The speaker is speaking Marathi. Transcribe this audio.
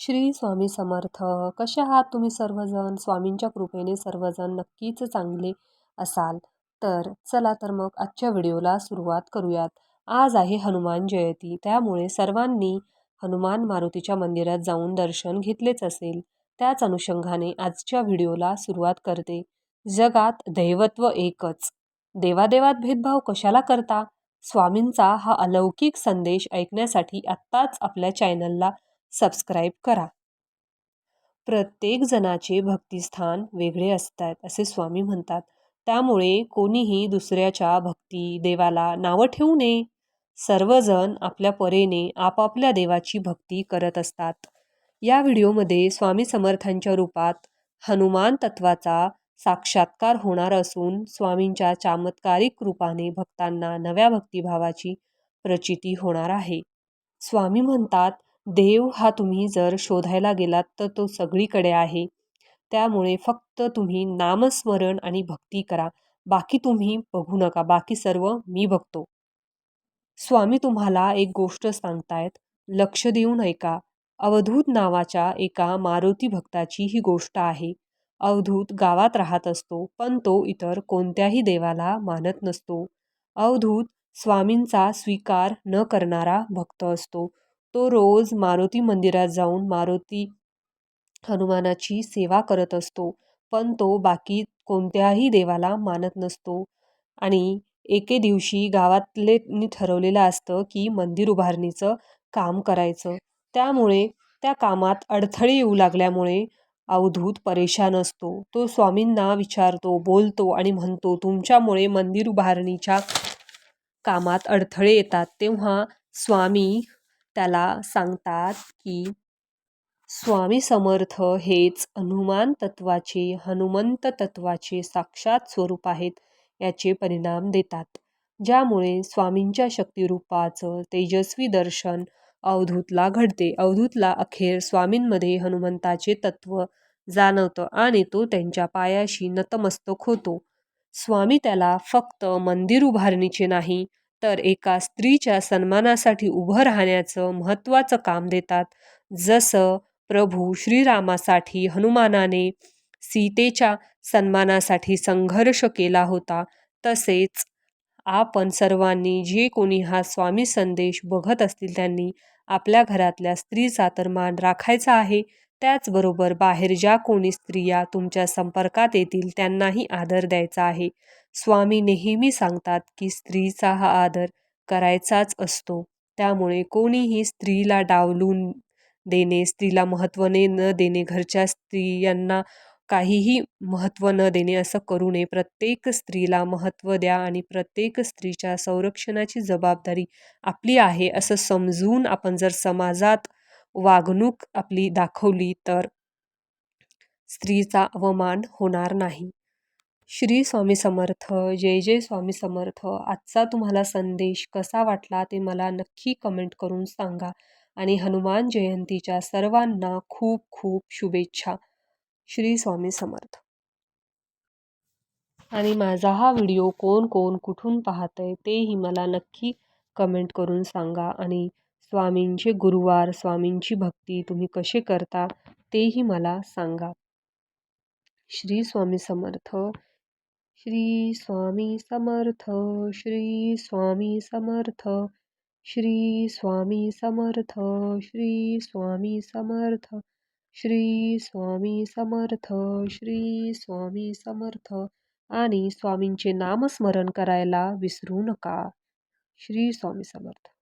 श्री स्वामी समर्थ. कसे आहात तुम्ही सर्वजण? स्वामींच्या कृपेने सर्वजण नक्कीच चांगले असाल. तर चला तर मग आजच्या व्हिडिओला सुरुवात करूयात. आज आहे हनुमान जयंती. त्यामुळे सर्वांनी हनुमान मारुतीच्या मंदिरात जाऊन दर्शन घेतलेच असेल. त्याच अनुषंगाने आजच्या व्हिडिओला सुरुवात करते. जगात दैवत्व एकच. देवादेवात भेदभाव कशाला करता? स्वामींचा हा अलौकिक संदेश ऐकण्यासाठी आत्ताच आपल्या चॅनलला सबस्क्राईब करा. प्रत्येक जणाचे भक्तिस्थान वेगळे असतात असे स्वामी म्हणतात. त्यामुळे कोणीही दुसऱ्याच्या भक्ती देवाला नावं ठेवू नये. सर्वजण आपल्या परेने आपापल्या देवाची भक्ती करत असतात. या व्हिडिओमध्ये स्वामी समर्थांच्या रूपात हनुमान तत्वाचा साक्षात्कार होणार असून स्वामींच्या चमत्कारिक रूपाने भक्तांना नव्या भक्तिभावाची प्रचिती होणार आहे. स्वामी म्हणतात देव हा तुम्ही जर शोधायला गेलात तर तो सगळीकडे आहे. त्यामुळे फक्त तुम्ही नामस्मरण आणि भक्ती करा. बाकी तुम्ही बघू नका. बाकी सर्व मी बघतो. स्वामी तुम्हाला एक गोष्ट सांगतायत. लक्ष देऊन ऐका अवधूत नावाच्या एका मारुती भक्ताची ही गोष्ट आहे. अवधूत गावात राहत असतो पण तो इतर कोणत्याही देवाला मानत नसतो. अवधूत स्वामींचा स्वीकार न करणारा भक्त असतो. तो रोज मारुती मंदिरात जाऊन मारुती हनुमानाची सेवा करत असतो पण तो बाकी कोणत्याही देवाला मानत नसतो. आणि एके दिवशी गावातले ठरवलेलं असतं की मंदिर उभारणीचं काम करायचं. त्यामुळे त्या कामात अडथळे येऊ लागल्यामुळे अवधूत परेशान असतो. तो स्वामींना विचारतो बोलतो आणि म्हणतो तुमच्यामुळे मंदिर उभारणीच्या कामात अडथळे येतात. तेव्हा स्वामी त्याला सांगतात की स्वामी समर्थ हेच हनुमान तत्वाचे हनुमंत तत्वाचे साक्षात स्वरूप आहेत याचे परिणाम देतात. ज्यामुळे स्वामींच्या शक्तिरूपाचं तेजस्वी दर्शन अवधूतला घडते. अवधूतला अखेर स्वामींमध्ये हनुमंताचे तत्व जाणवतं आणि तो त्यांच्या पायाशी नतमस्तक होतो. स्वामी त्याला फक्त मंदिर उभारणीचे नाही तर एका स्त्रीच्या सन्मानासाठी उभं राहण्याचं महत्त्वाचं काम देतात. जसं प्रभू श्रीरामासाठी हनुमानाने सीतेच्या सन्मानासाठी संघर्ष केला होता तसेच आपण सर्वांनी जे कोणी हा स्वामी संदेश बघत असतील त्यांनी आपल्या घरातल्या स्त्रीचा तर मान राखायचा आहे. त्याचबरोबर बाहेर ज्या कोणी स्त्रिया तुमच्या संपर्कात येतील त्यांनाही आदर द्यायचा आहे. स्वामी नेहमी सांगतात की स्त्रीचा हा आदर करायचाच असतो. त्यामुळे कोणीही स्त्रीला डावलून देणे स्त्रीला महत्त्वने न देणे घरच्या स्त्रियांना काहीही महत्त्व न देणे असं करू नये. प्रत्येक स्त्रीला महत्त्व द्या आणि प्रत्येक स्त्रीच्या संरक्षणाची जबाबदारी आपली आहे असं समजून आपण जर समाजात वागणूक आपली दाखवली तर स्त्रीचा अवमान होणार नाही. श्री स्वामी समर्थ जय जय स्वामी समर्थ. आजचा तुम्हाला संदेश कसा वाटला ते मला नक्की कमेंट करून सांगा आणि हनुमान जयंतीच्या सर्वांना खूप खूप शुभेच्छा. श्री स्वामी समर्थ. आणि माझा हा व्हिडिओ कोण कोण कुठून पाहत आहे तेही मला नक्की कमेंट करून सांगा आणि स्वामींचे गुरुवार स्वामींची भक्ती तुम्ही कसे करता तेही मला सांगा. श्री स्वामी समर्थ श्री स्वामी समर्थ श्री स्वामी समर्थ श्री स्वामी समर्थ श्री स्वामी समर्थ श्री स्वामी समर्थ श्री स्वामी समर्थ आणि स्वामींचे नामस्मरण करायला विसरू नका. श्री स्वामी समर्थ.